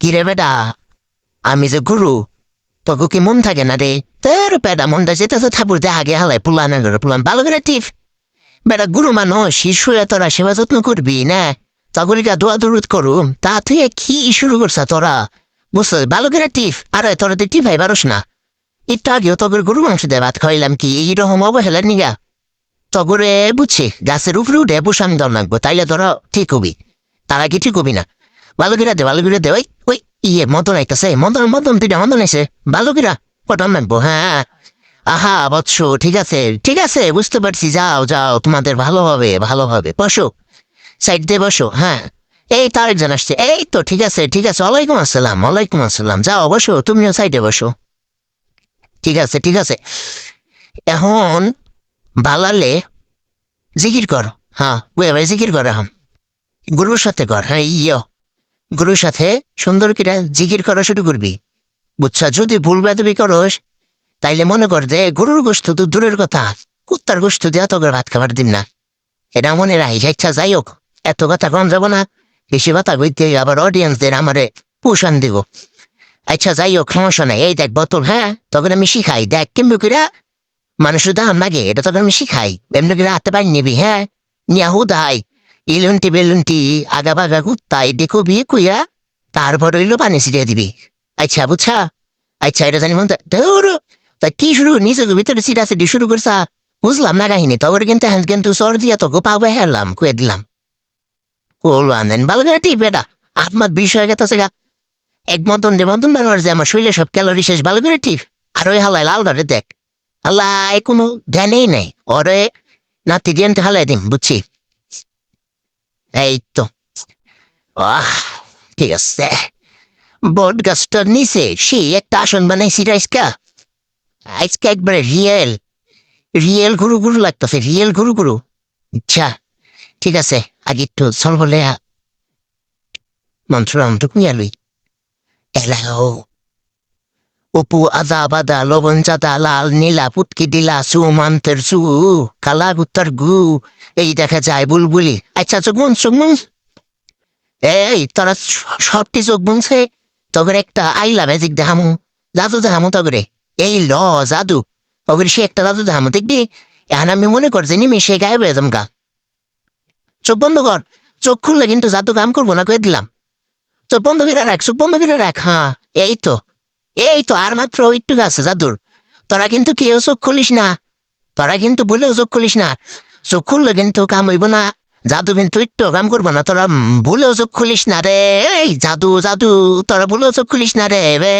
কিরে বেটা? আমি যে গুরু, তোকে কি মন থাকে না রে তোর বেটা মনটা যেতে তো ঠাকুর দেখা গে হালাই পুলান পুলান ভালো করে টিপ বেটা গুরু মানুষ শিশুরা তোরা সেবা যত্ন করবি না তগরিকা দোয়া দরুদ করুম তা তুই কি শুরু করছ তোরা বুঝছ ভালো করে টিপ আর তোরা তো টিপাই পারস না। একটু আগেও তগর গরু মাংস দিয়ে ভাত খাইলাম কি এইরকম অবহেলার নিগা তগরে বুঝছি গাছের উপরে উঠে বসান দর লাগবো তাইলে তোরা ঠিক হবি। তারা কি ঠিক হবি না। ভালো দে ভালো দে ওই ওই ইয়ে মদন আইতাছে, মদন মদন তুই মদন আইসে ভালো করে লাগবো হ্যাঁ আহা, বৎস, ঠিক আছে ঠিক আছে, বুঝতে পারছি, যাও যাও, তোমাদের ভালো হবে ভালো হবে, বসো সাইড দিয়ে বসো হ্যাঁ এই তার একজন আসছে, এই তো, ঠিক আছে ঠিক আছে, ওয়ালাইকুম আসসালাম ওয়ালাইকুম আসসালাম, যাও, বসো, তুমিও সাইডে বসো, ঠিক আছে ঠিক আছে, এখন বালালে জিকির কর হ্যাঁ ওই এবার জিকির কর এখন, গুরুর সাথে কর হ্যাঁ ইয় গুরুর সাথে সুন্দর কিরা জিকির করা শুরু করবি। বুঝছা, যদি ভুল বেদবি করস, তাইলে মনে কর যে গরুর গোষ্ঠ তো দূরের কথা। কুত্তার গোষ্ঠ দিয়ে এত ভাত খাবার দিন না। এটা মনে রাখিস ইচ্ছা যাই হোক, এত কথা কম যাব না। বেশি কথা কইতে আবার অডিয়েন্সদের আমারে পোষণ দিব। আচ্ছা যাই হোক, সমস্যা নাই, এই দেখ বোতল হ্যাঁ? তখন আমি শিখাই, দেখ কেমন কিরা মানুষের দাম লাগে এটা তখন আমি শিখাই। এমনি কিরা হাতে পাই নিবি হ্যাঁ? নিয়া হুদাই। ইলুনটি বেলুনটি আগা বাগা কুত্তাই দেখো বিয়ে কুইয়া তারপর হইল পানি ছিটিয়ে দিবি। আচ্ছা বুঝছা? আচ্ছা এটা জানি মন তা কি শুরু নিজের ভিতরে সিটা সিটি শুরু করছা? বুঝলাম না কাহিনী? তবে কিন্তু হ্যাঁ কিন্তু সর দিয়া তোকে পাবে হেরলাম কুয়ে দিলাম। কোল আনেন ভালো করে টিপ বেটা আপনার বিষয় গেছে গা এক মতন যে মতন ব্যবহার যে আমার শরীরে সব ক্যালোরি শেষ ভালো করে টিপ। আর ওই হালাই লাল ধরে দেখ। হালাই কোনো ধ্যানেই নেই। ওরে নাতি দিয়ে হালাই দিম, বুঝছি? এই তো আহ, ঠিক আছে। বট গাছটার নিচে, সেই একটা আসন বানাইছি রাইসকা আজকে। একবারে রিয়েল। রিয়েল গুরু গুরু লাগতেছে, রিয়েল গুরু গুরু। আচ্ছা ঠিক আছে, আগে একটু চল বলে মন্ত্র মন্ত্র কুইয়ালুই এলাও। উপু আদা বাদা লবণ চাদা লাল নীলা পুটকি দিলা সু মান্তের সু কালা গুত্তার গু এই দেখা যায় বুলবুলি আচ্ছা চোখ মুন চোখ মুন এই তোরা সবটি চোখ মুনছে তগর একটা আইলা ম্যাজিক দেখামু জাদু দেখামু তগরে এই ল জাদু তগর সে একটা জাদু দেখামু দেখবি এখন আমি মনে করছি নিমিশে গায়ে বেজম গা চোখ বন্ধ কর চোখ খুললে কিন্তু জাদু কাম করব না কয়ে দিলাম চোখ বন্ধ করে রাখ চোখ বন্ধ করে রাখ হ্যাঁ এই তো এই তো আর মাত্র একটু আছে, জাদুর। তোরা কিন্তু কেউ চোখ খুলিস না। তোরা কিন্তু বলেও চোখ খুলিস না। চোখ খুললে কিন্তু কাম হইব না। জাদু কিন্তু একটু কাম করব না। তোরা ভুলেও চোখ খুলিস না রে। এই, জাদু জাদু, তোরা ভুলেও চোখ খুলিস না রে। বে